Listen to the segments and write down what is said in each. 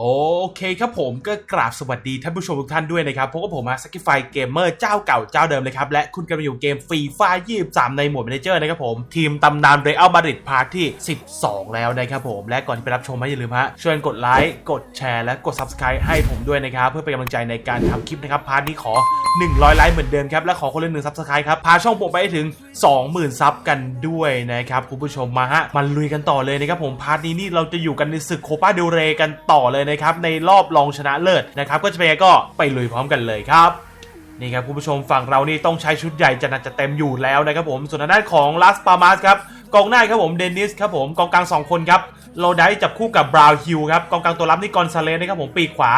โอเคครับผมก็กราบสวัสดีท่านผู้ชมทุกท่านด้วยนะครับพบกับผมมาสกิฟายเกมเมอร์เจ้าเก่าเจ้าเดิมเลยครับ และคุณกำลังอยู่เกมฟรีไฟ23ในโหมดแมเนเจอร์นะครับผม ทีมตำนานเรอัลมาดริดพาร์ทที่ 12 แล้วนะครับผม และก่อนที่ไปรับชมให้อย่าลืมฮะช่วยกดไลค์กดแชร์และกด Subscribe ให้ผมด้วยนะครับ เพื่อเป็นกำลังใจในการทำคลิปนะครับพาร์ทนี้ขอ 100 ไลค์เหมือนเดิมครับและขอคนละหนึ่ง Subscribe ครับพาช่องผมไปถึง 20,000 ซับกันด้วยนะครับคุณผู้ชมมาฮะมาลุยกันต่อเลยนะครับผมพาร์ทนี้นี่เราจะอยู่กันในศึกโคปาเดลเรกันต่อเลยนะครับในรอบรองชนะเลิศนะครับก็จะเป็นไงก็ไปลุยพร้อมกันเลยครับนี่ครับคุณผู้ชมฝั่งเรานี่ต้องใช้ชุดใหญ่จะนักจะเต็มอยู่แล้วนะครับผมส่วนทางด้านของลัสปามาสครับกองหน้าครับผมเดนิสครับผมกองกลาง 2 คนครับโลไดจับคู่กับบราวน์ฮิลครับกองกลางตัวรับนี่กอนซาเลสนะครับผมปีกขวา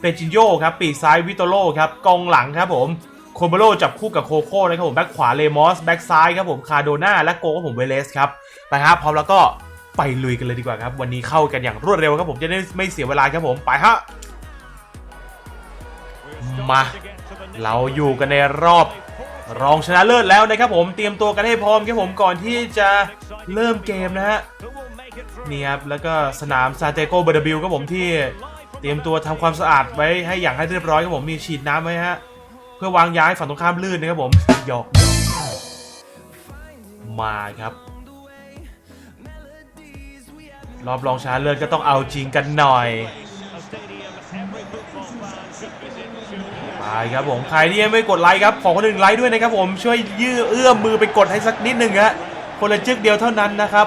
เปจินโยครับปีกซ้ายวิโตโลครับกองหลังครับผมโคโบโลจับคู่กับโคโค่นะครับผมแบ็คขวาเลมอสแบ็คซ้ายครับผมคาโดนาและโกครับผมเวเลสครับไปครับพร้อมแล้วก็ ไปลุยกันเลยดีกว่าครับ วันนี้เข้ากันอย่างรวดเร็วครับผมจะได้ไม่เสียเวลาครับผมไปฮะมา เราอยู่กันในรอบรองชนะเลิศแล้วนะครับผมเตรียมตัวกันให้พร้อมครับผมก่อนที่จะเริ่มเกมนะฮะนี่ครับแล้วก็สนามซาเตโกเบอร์บิลครับผมที่เตรียมตัวทำความสะอาดไว้ให้อย่างให้เรียบร้อยครับผมมีฉีดน้ำไว้ฮะเพื่อวางย้ายฝั่งตรงข้ามลื่นนะครับผมหยอกมาครับ รอบรองชนะเลิศก็ต้องเอาจริงกันหน่อยไปครับผมใครที่ยังไม่กดไลค์ครับขอคนหนึ่งไลค์ด้วยนะครับผมช่วยยื้อเอื้อมมือไปกดให้สักนิดหนึ่งฮะคนละจึกเดียวเท่านั้นนะครับ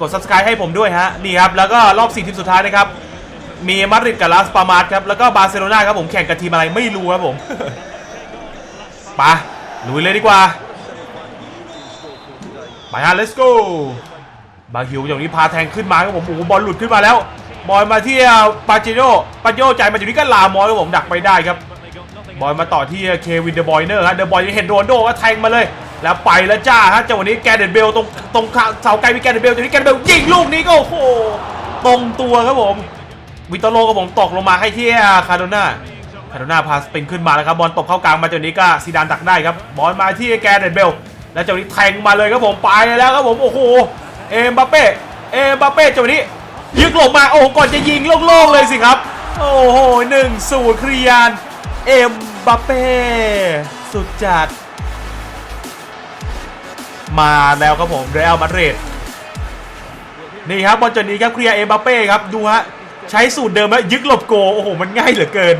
กด subscribe ให้ผมด้วยฮะนี่ครับแล้วก็รอบ4ทีมสุดท้ายนะครับ มีมาดริดกับลาสปามาสครับแล้วก็บาร์เซโลนาครับผมแข่งกับทีมอะไรไม่รู้ครับผมไปลุยเลยดีกว่าไปฮะ let's go บาฮิวอย่างนี้พาแทงขึ้นมาครับผมโอ้โหบอลหลุดขึ้นมาแล้วบอลมาที่ปาจิโนปาจิโนจ่ายมาอยู่นี่ก็ลามอสครับผมดักไปได้ครับบอลมาต่อที่เควินเดอะบอยเนอร์ฮะเดอะบอยเห็นโรนโดก็แทงมาเลย แล้วไปแล้วจ้าฮะจังหวะนี้แกเดนเบลตรงตรงเสาไกลมีแกเดนเบลจังหวะนี้แกเดนเบลยิงลูกนี้ก็โอ้โหตรงตัวครับผมวิตโลก็ผมตกลงมาให้ที่คาร์โดนาคาร์โดนาพาสปินขึ้นมาแล้วครับบอลตบเข้ากลางมาจังหวะนี้ก็ซีดานดักได้ครับบอลมาที่แกเดนเบลแล้วจังหวะนี้แทงมาเลยครับผมไปแล้วครับผมโอ้โห เอ็มบัปเป้เอ็มบัปเป้จังหวะนี้ยึกหลบมาโอ้โหก่อนจะยิงโล่งๆเลยสิครับ โอ้โหหนึ่งศูนย์ครียานเอ็มบัปเป้สุดจัด มาแล้วครับผมเรอัลมาดริดนี่ครับบอลจนนี้ครับเคลียร์เอ็มบัปเป้ครับดูฮะใช้สูตรเดิมแล้วยึกหลบโกโอ้โหมันง่ายเหลือเกิน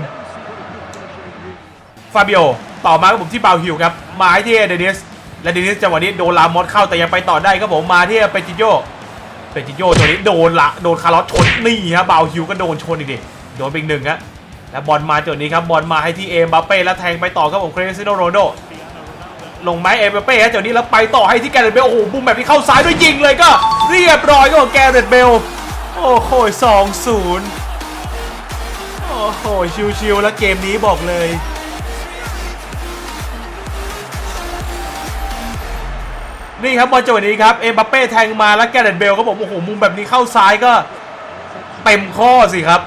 ฟาบิโอต่อมาครับผมที่บาวฮิลครับมาให้ที่เดนิส และเดนิสจังหวะนี้โดนลามอสเข้าแต่ยังไปต่อได้ครับผมมาที่เปจิโยเปจิโยตัวนี้โดนละโดนคาร์ลอสชนนี่ฮะบาวฮิวก็โดนชนอีกดิโดนไปอีกหนึ่งฮะแล้วบอลมาจุดนี้ครับบอลมาให้ที่เอมบัปเป้แล้วแทงไปต่อครับผมคริสติโนโรโดลงไม้เอมบัปเป้ฮะจุดนี้แล้วไปต่อให้ที่แกเรตเบลโอ้โหบุ้มแบบนี้เข้าซ้ายด้วยยิงเลยก็ เรียบร้อยก็ของแกเรตเบลโอ้โหสองศูนย์โอ้โหชิวๆแล้วเกมนี้บอกเลย นี่ครับบอลจังหวะนี้ครับเอ็มบัปเป้แทงมาแล้วแกเรตเบลก็บอกโอ้โหมุมแบบนี้เข้าซ้ายก็เต็มข้อสิครับ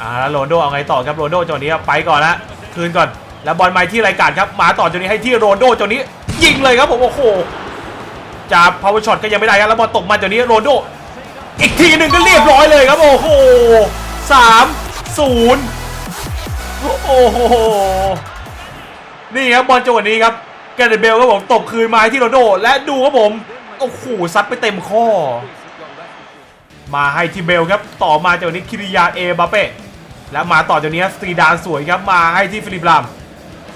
อ่าแล้วโรนโดเอาไงต่อครับโรนโดจังหวะนี้ไปก่อนละคืนก่อน แล้วบอลมาที่รายการครับมาต่อจังหวะนี้ให้ที่โรนโดจังหวะนี้ ยิงเลยครับผมโอ้โหจะพาวเวอร์ช็อตก็ยังไม่ได้ครับแล้วบอลตกมาจังหวะนี้โรนโดอีกทีหนึ่งก็เรียบร้อยเลยครับโอ้โหสามศูนย์โอ้โหนี่ครับบอลจังหวะนี้ครับ แกเรตเบลครับผมตบคืนมาที่โรนโด และดูครับผมโอ้โหซัดไปเต็มข้อ มาให้ที่เบลครับต่อมาจากนี้คิริยาเอบาเป้แล้วมาต่อจากนี้สตรีดานสวยครับมาให้ที่ฟิลิปลาม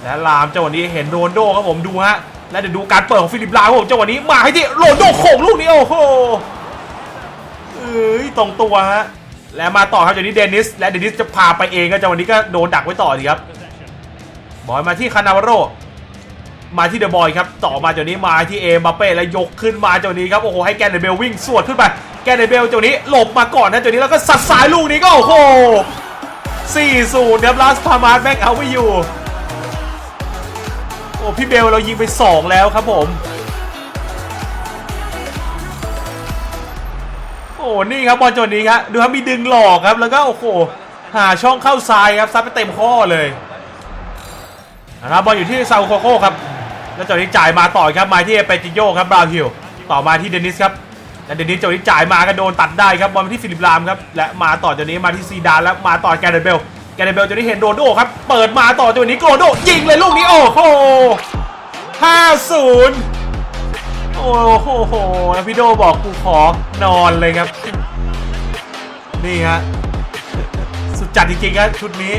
และลามจังหวะนี้เห็นโรนโดครับผมดูฮะและเดี๋ยวดูการเปิดของฟิลิปลามครับผมจังหวะนี้มาให้ที่โรนโดโขงลูกนี้โอ้โหเอ้ยตรงตัวฮะและมาต่อครับจากนี้เดนิส และเดนิสจะพาไปเองก็จังหวะนี้ก็โดนดักไว้ต่อดีครับบอลมาที่คานาวาโร มาที่เดอะบอยครับต่อมาจากนี้มาที่เอมบัปเป้แล้วยกขึ้นมาจากนี้ครับโอ้โหให้แกนเดเบลวิ่งสวดขึ้นไปแกนเดเบลจากนี้หลบมาก่อนนะจากนี้แล้วก็สัดสายลูกนี้ก็โอ้โห4-0ครับลาสพามาร์แม่งเอาไม่อยู่โอ้พี่เบลเรายิงไป 2 แล้วครับผม โอ้นี่ครับบอลจนนี้ครับดูครับมีดึงหลอกครับแล้วก็โอ้โหหาช่องเข้าซ้ายครับซัดไปเต็มข้อเลยนะครับบอลอยู่ที่ซาอุโคโค่ครับ แล้วจากนี้จ่ายมาต่อครับมาที่เปจิโยครับบราวฮิลต่อมาที่เดนิสครับและเดนิสโจนี้จ่ายมาก็โดนตัดได้ครับบอลมาที่ฟิลิปลามครับและมาต่อจากนี้มาที่ซีดานแล้วมาต่อแกเรตเบลแกเรตเบลจะได้เห็นโรนโดครับเปิดมาต่อจากนี้โรนโดยิงเลยลูกนี้โอ้โห5-0โอ้โหแล้วพี่โดบอกกูขอนอนเลยครับ นี่ฮะสุดจัดจริงๆครับชุดนี้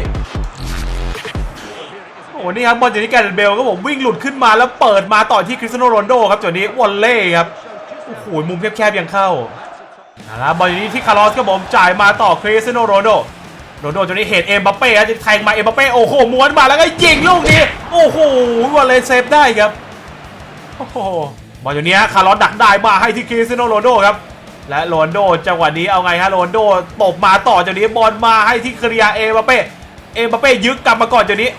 อ้โหนี่ครับบอลจากที่แกรนเบลก็ผมวิ่งหลุดขึ้นมาแล้วเปิดมาต่อที่คริสตียโนโรนโดครับจากนี้วอลเล่ครับโอ้โหมุมแคบๆยังเข้าเอาละบอลอยู่นี้ที่คาร์ลอสก็ผมจ่ายมาต่อคริสตียโนโรนโดโรนโดจากนี้เห็นเอ็มบัปเป้ครับจะแทงมาเอ็มบัปเป้โอ้โหม้วนมาแล้วก็ยิงลูกนี้โอ้โหวอลเล่เซฟได้ครับโอ้โหบอลอยู่นี้คาร์ลอสดักได้มาให้ที่คริสตียโนโรนโดครับและโรนโดจังหวะนี้เอาไงฮะโรนโดตบมาต่อจากนี้บอลมาให้ที่เคลียร์เอ็มบัปเป้เอ็มบัปเป้ยึกกลับมาก่อนจากนี้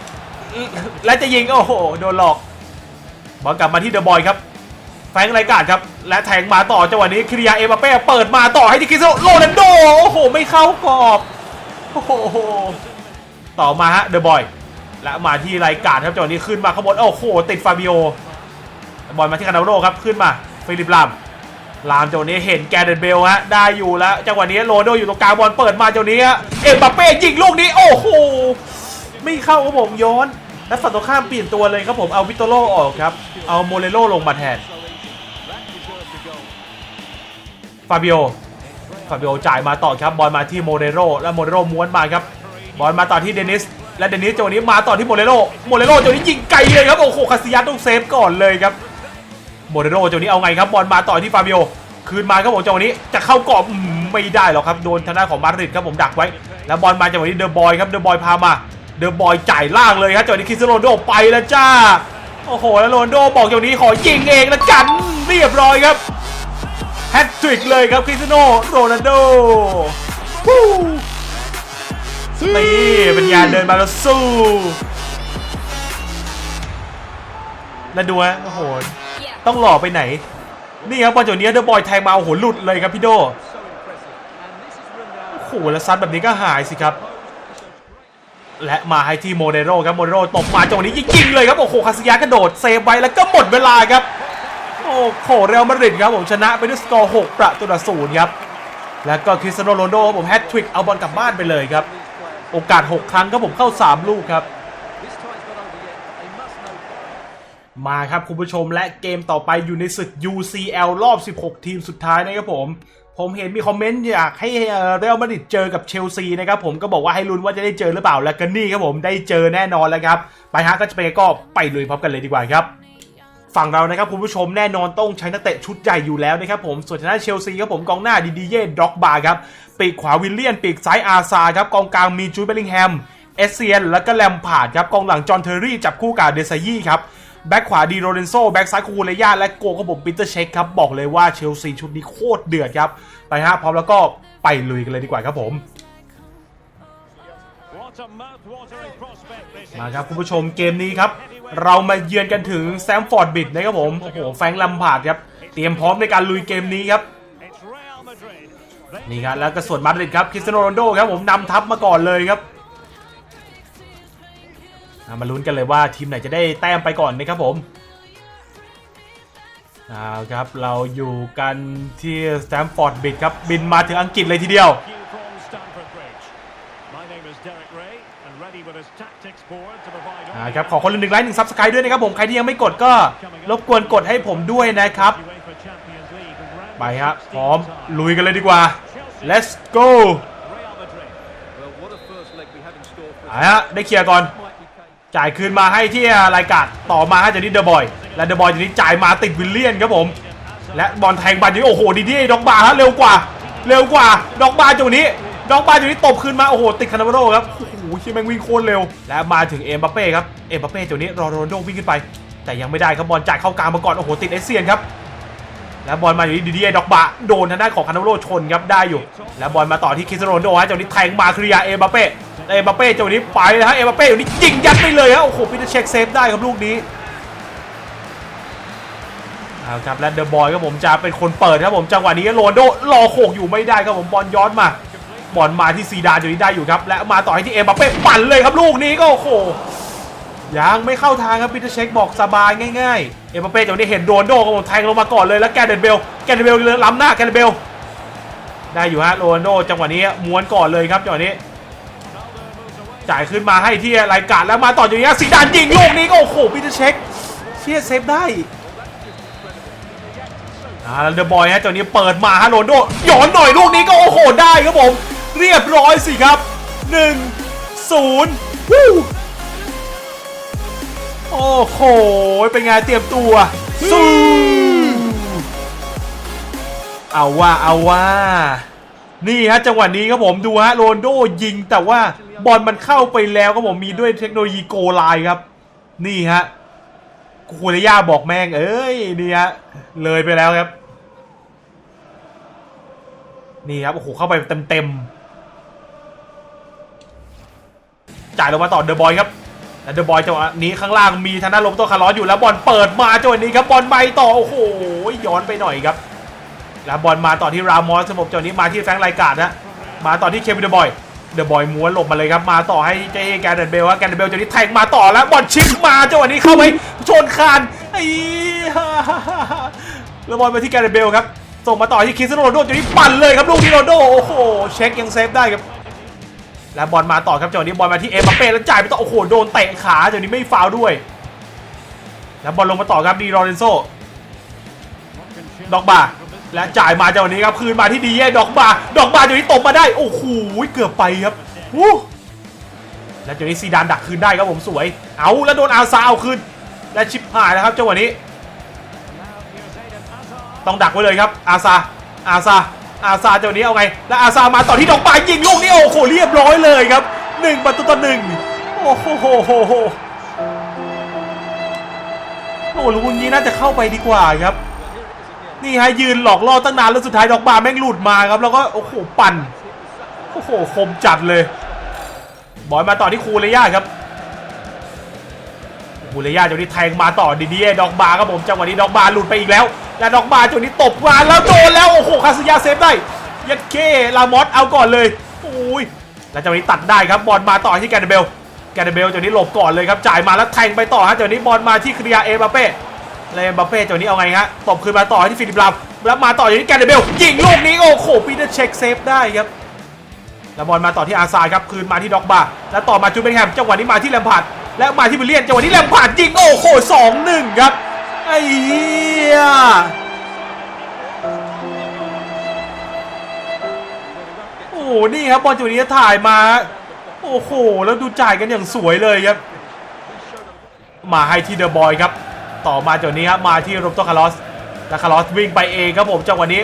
และจะยิง โอ้โห โดนหลอกบอลกลับมาที่เดอะบอยครับ แฟงไรการ์ดครับ และแทงมาต่อจังหวะนี้คริยาเอมบัปเป้เปิดมาต่อให้ที่คริสโตโรนัลโด โอ้โห ไม่เข้ากรอบ โอ้โห ต่อมาฮะเดอะบอย และมาที่ไรการ์ดครับจังหวะนี้ขึ้นมาข้างบนโอ้โห ติดฟาบิโอบอลมาที่คานาโรครับขึ้นมาฟิลิปลามลามจังหวะนี้เห็นแกเดนเบลฮะได้อยู่แล้วจังหวะนี้โรนโดอยู่ตรงกลางบอลเปิดมาจังหวะนี้เอ็มบัปเป้ยิงลูกนี้โอ้โห ไม่เข้าครับผมย้อน และฝั่งตรงข้ามเปลี่ยนตัวเลยครับผมเอาวิโตโรออกครับ เอาโมเรโลลงมาแทนฟาบิโอฟาบิโอจ่ายมาต่อครับบอลมาที่โมเรโรและโมเรโรม้วนมาครับบอลมาต่อที่เดนิสและเดนิสจังหวะนี้มาต่อที่โมเรโรโมเรโรจังหวะนี้ยิงไกลเลยครับโอ้โหคาซิยัสต้องเซฟก่อนเลยครับโมเรโรจังหวะนี้เอาไงครับบอลมาต่อที่ฟาบิโอคืนมาครับผมจังหวะนี้จะเข้ากรอบไม่ได้หรอกครับโดนทางด้านของมาดริดครับผมดักไว้ แล้วบอลมาจังหวะนี้เดอะบอยครับเดอะบอยพามา เดอะบอยจ่ายล่างเลยครับจังหวะนี้คริสเตียโรนัลโดไปแล้วจ้า โอ้โห แล้วโรนโดบอกอย่างนี้ขอยิงเองละกันเรียบร้อยครับแฮตทริกเลยครับคริสเตียโนโรนัลโดนี่เป็นงานเดินมาแล้วสู้ แล้วดูฮะโอ้โห ต้องหล่อไปไหน นี่ครับบอลจากนี้เดอะบอยแทงมาโอ้โหหลุดเลยครับพี่โดโอ้โหแล้วซัดแบบนี้ก็หายสิครับ และมาให้ที่โมเดโรครับโมเดโรตบมาจังหวะนี้ยิงๆเลยครับโอ้โหคาซิยากระโดดเซฟไว้แล้วก็หมดเวลาครับโอ้โหเรอัลมาดริดครับผมชนะไปด้วยสกอร์6ประตูต่อศูนย์ครับแล้วก็คริสเตียโนโรนัลโดครับผมแฮตทริกเอาบอลกลับบ้านไปเลยครับ โอกาส 6 ครั้งครับผมเข้า 3 ลูกครับ มาครับคุณผู้ชมและเกมต่อไปอยู่ในศึก UCL รอบ 16 ทีมสุดท้ายนะครับผม ผมเห็นมีคอมเมนต์อยากให้เรอัลมาดริดเจอกับเชลซีนะครับผมก็บอกว่าให้ลุ้นว่าจะได้เจอหรือเปล่าแล้วก็นี่ครับผมได้เจอแน่นอนแล้วครับ ไปฮะก็จะไปก็ไปลุยพร้อมกันเลยดีกว่าครับฝั่งเรานะครับคุณผู้ชมแน่นอนต้องใช้นักเตะชุดใหญ่อยู่แล้วนะครับผมส่วนทางด้านเชลซีครับผมกองหน้าดีดีเย่ด็อกบาร์ครับปีกขวาวิลเลียนปีกซ้ายอาซาครับกองกลางมีจูดเบลลิงแฮมเอเซียน แล้วก็แลมพาร์ดครับกองหลังจอห์นเทอร์รี่จับคู่กับเดซายี่ครับ แบ็คขวาดีโรเรนโซแบ็คซ้ายคูคูเลย่าและโกครับผมปีเตอร์เช็คครับ บอกเลยว่าเชลซีชุดนี้โคตรเดือดครับ ไปฮะพร้อมแล้วก็ไปลุยกันเลยดีกว่าครับผม มาครับคุณผู้ชมเกมนี้ครับ เรามาเยือนกันถึงแซมฟอร์ดบิดนะครับผม โอ้โห แฟงลัมพาดครับ เตรียมพร้อมในการลุยเกมนี้ครับนี่ครับแล้วก็ส่วนมาดริดครับคริสเตียโนโรนโดครับผมนำทัพมาก่อนเลยครับ มาลุ้นกันเลยว่าทีมไหนจะได้แต้มไปก่อนนะครับผมเอาครับเราอยู่กันที่สแตมฟอร์ดบิดครับบินมาถึงอังกฤษเลยทีเดียวอ่าครับขอคนละหนึ่งไลค์หนึ่งซับสไครต์ด้วยนะครับผมใครที่ยังไม่กดก็รบกวนกดให้ผมด้วยนะครับ ไปครับพร้อมลุยกันเลยดีกว่า let's go อ่าฮะได้เคลียร์ก่อน จ่ายคืนมาให้ที่รายการต่อมาให้จากนี้เดอะบอย และเดอะบอยจากนี้จ่ายมาติดวิลเลียนครับผม และบอลแทงบอลนี้โอ้โหดีดีด็อกบาร์ฮะเร็วกว่า เร็วกว่าด็อกบาร์จังนี้ด็อกบาร์จังนี้ตบคืนมาโอ้โหติดคานาโวโรครับโอ้โหชิแมงวิ่งโคตรเร็ว และมาถึงเอ็มบัปเป้ครับเอ็มบัปเป้จังนี้รอโรนโดวิ่งขึ้นไป แต่ยังไม่ได้ครับบอลจ่ายเข้ากลางมาก่อนโอ้โหติดเอเซียนครับแล้วบอลมาอยู่ที่ดีดีด็อกบาโดนทางด้านของคานาโวโรชนครับได้อยู่ แล้วบอลมาต่อที่คริสโรนโดฮะจังนี้แทงมาเคลียร์เอ็มบัปเป้ เอ็มบัปเป้จังหวะนี้ไปเลยฮะเอ็มบัปเป้อยู่นี่ยิงยัดไปเลยฮะโอ้โหพีเตอร์เช็คเซฟได้ครับลูกนี้เอาครับและเดอะบอยครับผมจะเป็นคนเปิดครับผมจังหวะนี้โรนโดรอโขกอยู่ไม่ได้ครับผมบอลย้อนมาบอลมาที่ซีดานอยู่นี่ได้อยู่ครับและมาต่อให้ที่เอ็มบัปเป้ปั่นเลยครับลูกนี้ก็โอ้โหยังไม่เข้าทางครับปีเตอร์เช็คบอกสบายง่ายๆ เอ็มบัปเป้จังหวะนี้เห็นโรนโดก็ผมแทงลงมาก่อนเลยแล้วแกเดนเบลแกเดนเบลล้ำหน้าแกเดนเบลได้อยู่ฮะโรนโดจังหวะนี้ม้วนก่อนเลยครับจังหวะนี้ จ่ายขึ้นมาให้ที่รายการแล้วมาต่ออย่างนี้สีดานยิงลูกนี้ก็โอ้โหปีเตอร์เช็คเชียเซฟได้อ่าเดอะบอยฮะจังหวะนี้เปิดมาฮะโรนโดหย่อนหน่อยลูกนี้ก็โอ้โหได้ครับผม เรียบร้อยสิครับ 1 0วู้โอ้โห เป็นไงเตรียมตัวสู้เอาว่าเอาว่า นี่ฮะจังหวะนี้ครับผมดูฮะโรนโดยิงแต่ว่า บอลมันเข้าไปแล้วครับผมมีด้วยเทคโนโลยีโกไลครับ นี่ฮะคูเรย่าบอกแม่ง เอ้ยนี่ฮะเลยไปแล้วครับ นี่ครับโอ้โหเข้าไปเต็มๆจ่ายลงมาต่อเดอะบอยครับแล้วเดอะบอยจังหวะนี้ข้างล่างมีธนาลมตัวคาร์ลอสอยู่แล้วบอลเปิดมาจังหวะนี้ครับบอลไปต่อโอ้โหย้อนไปหน่อยครับ แล้วบอลมาต่อที่รามอสสมบจังหวะนี้มาที่แฟงไลการ์ดนะมาต่อที่เควินเดอะบอย เดอะบอยม้วนหลบมาเลยครับ มาต่อให้เจแกนเดนเบลว่าแกนเดนเบลจะนี้แทงมาต่อแล้วบอลชิงมาจังหวะนี้เข้าไปชนคานไอ้แล้วบอลมาที่แกนเดนเบลครับ ส่งมาต่อที่คริสโนโรนัลโดจังหวะนี้ปั่นเลยครับลูกนี้โรนัลโดโอ้โหเช็คยังเซฟได้ครับ แล้วบอลมาต่อครับจังหวะนี้บอลมาที่เอ็มบัปเป้แล้วจ่ายไปต่อโอ้โหโดนเตะขาจังหวะนี้ไม่ฟาวด้วย แล้วบอลลงมาต่อครับดีโรเรนโซดอกบา และจ่ายมาจังหวะนี้ครับคืนมาที่ดีเย่ดอกบาดอกบาจังหนี้ตบมาได้โอ้โหเกือบไปครับวู้แล้วจังหนี้ซีดานดักคืนได้ครับผมสวย เอาแล้วโดนอาซาเอาคืนและชิปหายแล้วครับจังหวะนี้ ต้องดักไว้เลยครับอาซาอาซาอาซาจังหวะนี้เอาไง แล้วอาซามาต่อที่ดอกปลายยิงลูกนี้โอ้โหเรียบร้อยเลยครับหนึ่งประตูต่อหนึ่งโอ้โหโหโหโหโอ้โหลูกนี้น่าจะเข้าไปดีกว่าครับ นี่ฮะยืนหลอกล่อตั้งนานแล้วสุดท้ายดอกบาแม่งหลุดมาครับแล้วก็โอ้โหปั่นโอ้โหคมจัดเลยบอลมาต่อที่คูเรย่าครับคูเรย่าจังหวะนี้แทงมาต่อดีดีดอกบาครับผมจังหวะนี้ดอกบาหลุดไปอีกแล้ว และดอกบาจังหวะนี้ตบมาแล้วโดนแล้วโอ้โหคาสยาเซฟได้ยัดเคลามอสเอาก่อนเลยโอ้ยแล้วจังหวะนี้ตัดได้ครับบอลมาต่อที่แกนเบลแกนเบลจังหวะนี้หลบก่อนเลยครับจ่ายมาแล้วแทงไปต่อฮะจังหวะนี้บอลมาที่คลียร์เอมบัปเป้ แล้วเอ็มบัปเป้จังหนี้เอาไงฮะตบคืนมาต่อให้ที่ฟิลิปลามแล้วมาต่ออย่างนี้แกนเดเบลยิงลูกนี้โอ้โหปีเตอร์เช็คเซฟได้ครับแล้วบอลมาต่อที่อาซาครับคืนมาที่ด็อกบาแล้วต่อมาจูเบนแฮมจังหวะนี้มาที่แลมพาร์ดแล้วมาที่วิลเลียนจังหวะนี้แลมพาร์ดยิงโอ้โหสองหนึ่งครับไอ้เหี้ยโอ้โหนี่ครับบอลจังหวะนี้ถ่ายมา โอ้โหแล้วดูจ่ายกันอย่างสวยเลยครับ มาให้ที่เดอะบอยครับ ต่อมาจากนี้ครับมาที่รบโตคาร์ลอสและคาร์ลอสวิ่งไปเองครับผมจังหวะนี้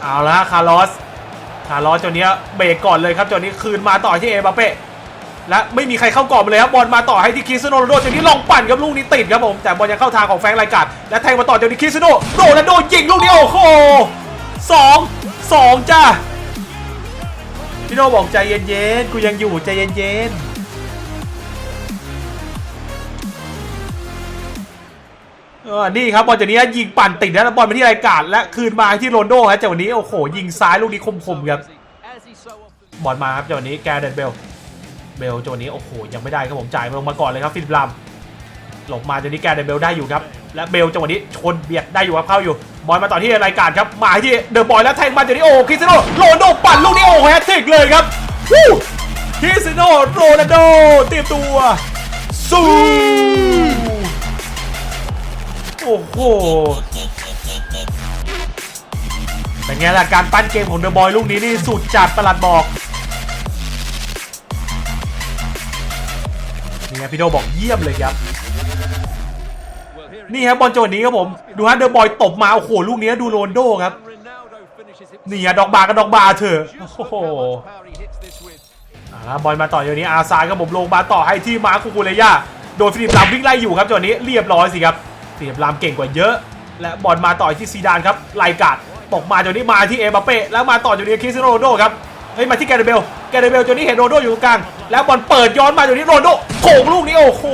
เอาละฮะคาร์ลอสคาร์ลอสจังหวะนี้เบรกก่อนเลยครับจังหวะนี้คืนมาต่อที่เอบัปเป้และไม่มีใครเข้ากรอบเลยครับบอลมาต่อให้ที่คริสโนโรโดจังหวะนี้ลองปั่นครับลูกนี้ติดครับผมแต่บอลยังเข้าทางของแฟงไลการ์ดและแทงมาต่อจังหวะนี้คริสโนโรนัลโดยิงลูกนี้โอ้โหสองสองจ้าพี่โนบอกใจเย็นๆกูยังอยู่ใจเย็นๆ นี่ครับบอลจากนี้ยิงปั่นติดแล้วบอลมาที่รายการและคืนมาที่โรนโดครับจากวันนี้โอ้โหยิงซ้ายลูกนี้คมๆครับบอลมาครับจากวันนี้แกเดนเบลเบลจากวันนี้โอ้โหยังไม่ได้ครับผมจ่ายมาลงมาก่อนเลยครับฟิลิปลามหลบมาจากนี้แกเดนเบลได้อยู่ครับและเบลจากวันนี้ชนเบียดได้อยู่ครับเข้าอยู่บอลมาต่อที่รายการครับมาที่เดอะบอยแล้วแทงมาจากนี้โอ้คริสเตียโนโรนโดปั่นลูกนี้โอ้แฮตทริกเลยครับคริสเตียโนโรนัลโดเตรียมตัวสู้ โอ้โหเป็นไงล่ะการปั้นเกมของเดอะบอยลูกนี้นี่สุดจัดประหลัดบอกนี่ไงพี่โดบอกเยี่ยมเลยครับ นี่ครับบอลโจนนี้ครับผม ดูฮะเดอะบอยตบมาโอ้โหลูกนี้ดูโรนโดครับนี่ฮะดอกบากับดอกบาเถอะโอ้โหบอลมาต่ออย่นี้อาซาครับผมลงมาต่อให้ที่มาร์คคูคูเลย่าโดนฟิลิปลามวิ่งไล่อยู่ครับจังหวะนี้เรียบร้อยสิครับ เสียบลามเก่งกว่าเยอะ และบอลมาต่อที่ซีดานครับไลกาดตกมาจนนี้มาที่เอมบเป้แล้วมาต่อจนนี้คริสโนโรโดครับเฮ้ยมาที่แกเดเบลแกเดเบลจนนี้เห็นโรโดอยู่ตรงกลางแล้วบอลเปิดย้อนมาจนนี้โรโดโขงลูกนี้โอ้โห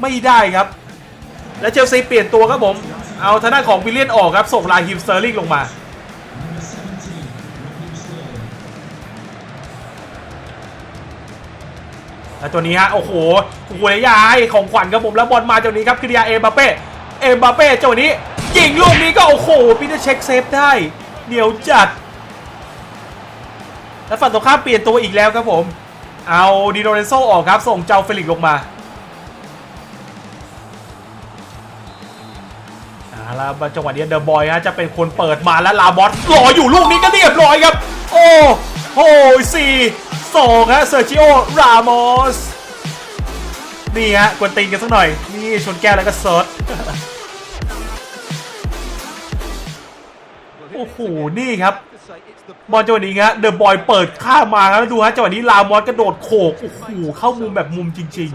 ไม่ได้ครับ และเชลซีเปลี่ยนตัวครับผม เอาทางด้านของวิลเลียนออกครับส่งลาฮิมสเตอร์ลิงลงมา แล้วตัวนี้ฮะโอ้โหกูเลยยายของขวัญครับผมแล้วบอลมาตัวนี้ครับคือเดียเอมบัปเป้เอมบัปเป้ตัวนี้ยิงลูกนี้ก็โอ้โหปีเตอร์เช็คเซฟได้เหนียวจัด แล้วฝั่งตรงข้ามเปลี่ยนตัวอีกแล้วครับผม เอาดิโนเรนโซออกครับ ส่งเจ้าเฟลิกซ์ลงมาเอาละจังหวะนี้เดอะบอยฮะจะเป็นคนเปิดมาแล้วลาบอสรออยู่ลูกนี้ก็เรียบร้อยครับ โอ้โหสี่ สองฮะเซอร์จิโอ รามอส นี่ฮะกวนตีนกันสักหน่อย นี่ชนแก้วแล้วก็เซิร์ชโอ้โห นี่ครับ บอลจังหวะนี้ฮะเดอะบอยเปิดข้ามาแล้วดูฮะจังหวะนี้ลามอสกระโดดโขก โอ้โห เข้ามุมแบบมุมจริง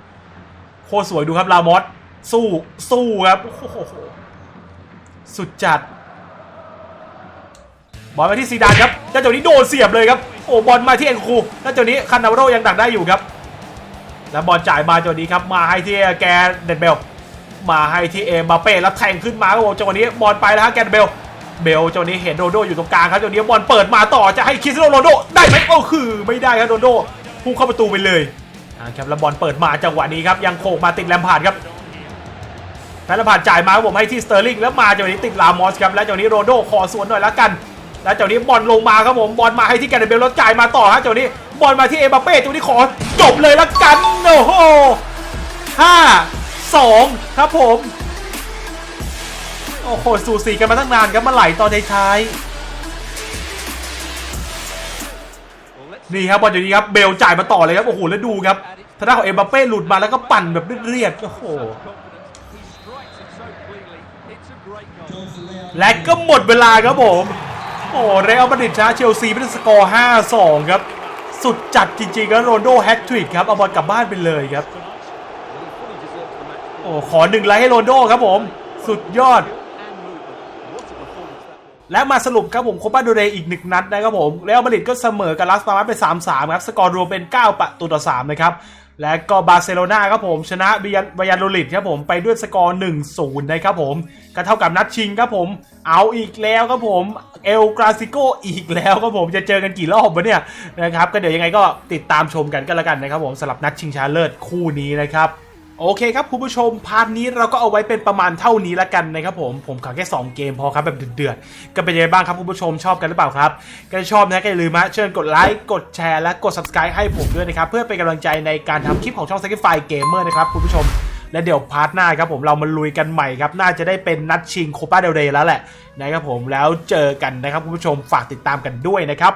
ๆ โคตรสวยดูครับลามอสสู้สู้ครับ โอ้โห สุดจัด บอลมาที่ซีดานครับแล้วจังนี้โดนเสียบเลยครับ โอ้บอลมาที่เอ็นคูแล้วจังนี้คันนาโรยังดักได้อยู่ครับ แล้วบอลจ่ายมาจังนี้ครับมาให้ที่แกเดนเบล มาให้ที่เอ็มบาเป้แล้วแทงขึ้นมาครับผมจังหวะนี้บอลไปแล้วฮะแกนเบล เบลจังนี้เห็นโรโดอยู่ตรงกลางครับจังนี้บอลเปิดมาต่อจะให้คริสโนโรโดได้ไหมโอ้คือไม่ได้ครับโรโดพุ่งเข้าประตูไปเลยครับแล้วบอลเปิดมาจังหวะนี้ครับยังโขกมาติดแลมพาร์ดครับแลมพาร์ดจ่ายมาผมให้ที่สเตอร์ลิงแล้วมาจังหวะนี้ติดลามอสครับแล้วจังหวะนี้โรโดขอสวนหน่อยละกัน แล้วเจังหวะนี้บอลลงมาครับผมบอลมาให้ที่แกนเบลแล้วจ่ายมาต่อฮะจังหวะนี้บอลมาที่เอ็มบาเป้จังหวนี้ขอจบเลยละกันโอ้โหห้าสองครับผมโอ้โหสูสีกันมาตั้งนานครับมาไหลตอนท้ายนี่ครับบอลอยู่นี้ครับเบลจ่ายมาต่อเลยครับโอ้โหแล้วดูครับทางด้านของเอ็มบัปเป้หลุดมาแล้วก็ปั่นแบบเรียบๆโอ้โหและก็หมดเวลาครับผม โอ้เรอัลมาดริดชนะเชลซีเป็นสกอร์ 5-2 ครับ สุดจัดจริงๆครับโรนโดแฮตทริกครับ เอาบอลกลับบ้านไปเลยครับ โอ้ขอหนึ่งไลค์ให้โรนโดครับผม สุดยอด และมาสรุปครับผมโคปาดูเรอีกหนึ่งนัดนะครับผมแล้วมาดริดก็เสมอกับลาสปามาสไป3-3 ครับ สกอร์รวมเป็น 9 ประตูต่อ 3 นะครับ และก็บาร์เซโลนาครับผมชนะบิยันบายันโรลิดครับผมไปด้วยสกอร์1-0นะครับผมก็เท่ากับนัดชิงครับผมเอาอีกแล้วครับผมเอลกราซิโกอีกแล้วครับผมจะเจอกันกี่รอบวะเนี่ยนะครับก็เดี๋ยวยังไงก็ติดตามชมกันก็แล้วกันนะครับผมสำหรับนัดชิงชนะเลิศคู่นี้นะครับ โอเคครับคุณผู้ชมพาร์ทนี้เราก็เอาไว้เป็นประมาณเท่านี้ละกันนะครับผมผมขอแค่ 2 เกมพอครับแบบเดือดๆก็เป็นยังไงบ้างครับคุณผู้ชมชอบกันหรือเปล่าครับก็ชอบนะก็อย่าลืมนะเชิญกดไลค์กดแชร์และกด subscribe ให้ผมด้วยนะครับเพื่อเป็นกำลังใจในการทำคลิปของช่อง s a c r i f y Gamer นะครับคุณผู้ชม และเดี๋ยวพาร์ทหน้าครับผมเรามาลุยกันใหม่ครับน่าจะได้เป็นนัดชิงโคปาเดลเรย์แล้วแหละนะครับผมแล้วเจอกันนะครับคุณผู้ชมฝากติดตามกันด้วยนะครับ